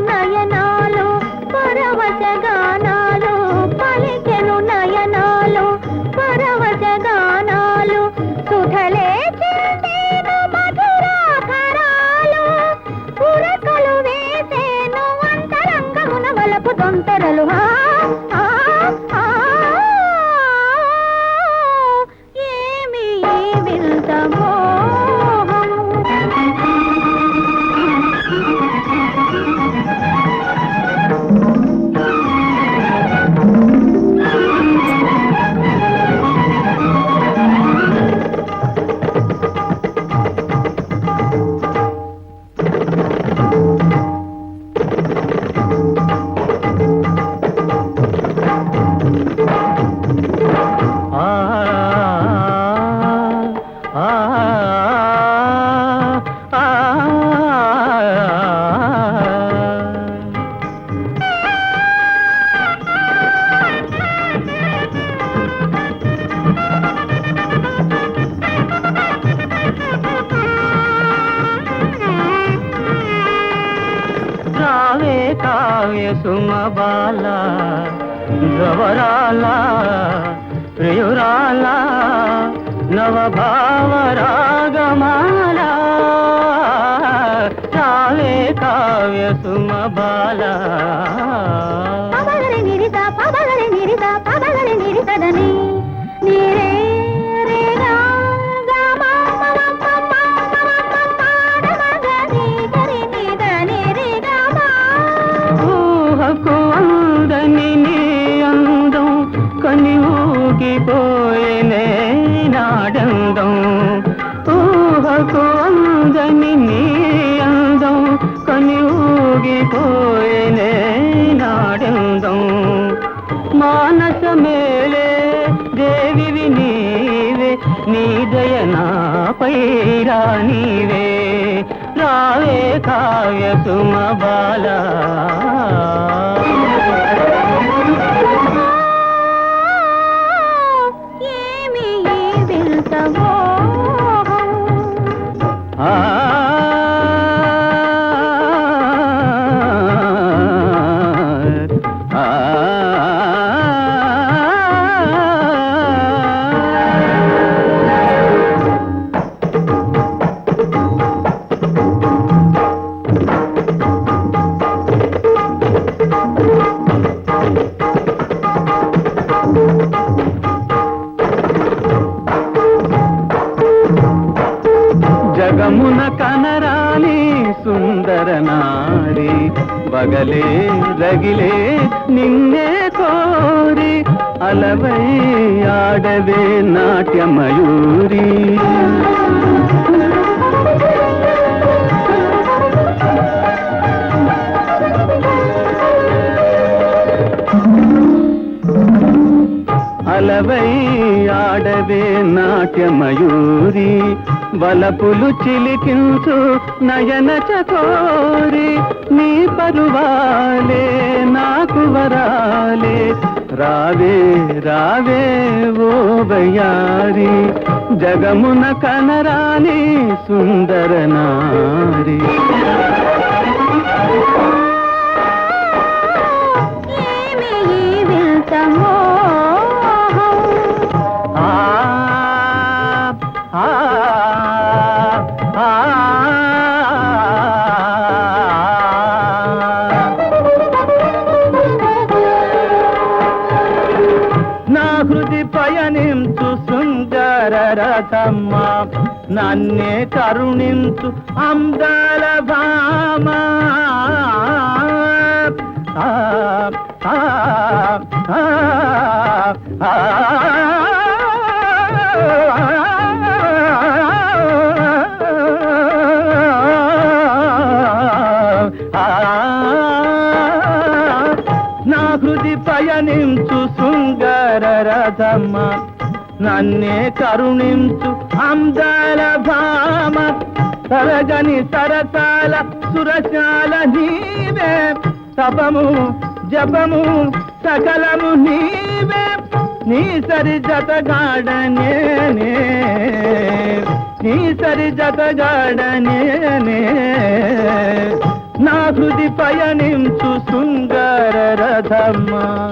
నయనాలు పరవశగా కావే కావే సుమబాల ద్రవరాల ప్రియురాల నవభావరాగమాల. కావే కావ్య సుమబాల. ఊగిపోయేనే నాడందం? మానస మేలే దేవివి నీవే నీ దయనాపై నీవే రావే కావ్య తుమ బాలా. జగమున కనరాని సుందర నారి బగలే రగిలే నిన్నే కోరి అలవై ఆడవే నాట్యమయూరి. అలవై ఆడవే నాట్యమయూరి వలపులు చిలికించు నయన చకోరి నీ పరువాలే నాకు వరాలే. రావే రావే ఓ బయారి జగమున కనరాని సుందర నారి. సుందర నన్నే కరుణించు అందాల భామ. నా హృది పయనించు సుందర రథమ్మా. నన్నే కరుణించు అందాల భామ తరగని సరసాల సురశాల నీవే. తపము జపము సకలము నీవే. నీ సరి జతగాడనే నీ. సరి జతగాడనే నా. హృది పయనించు సుందర రథమ్మా.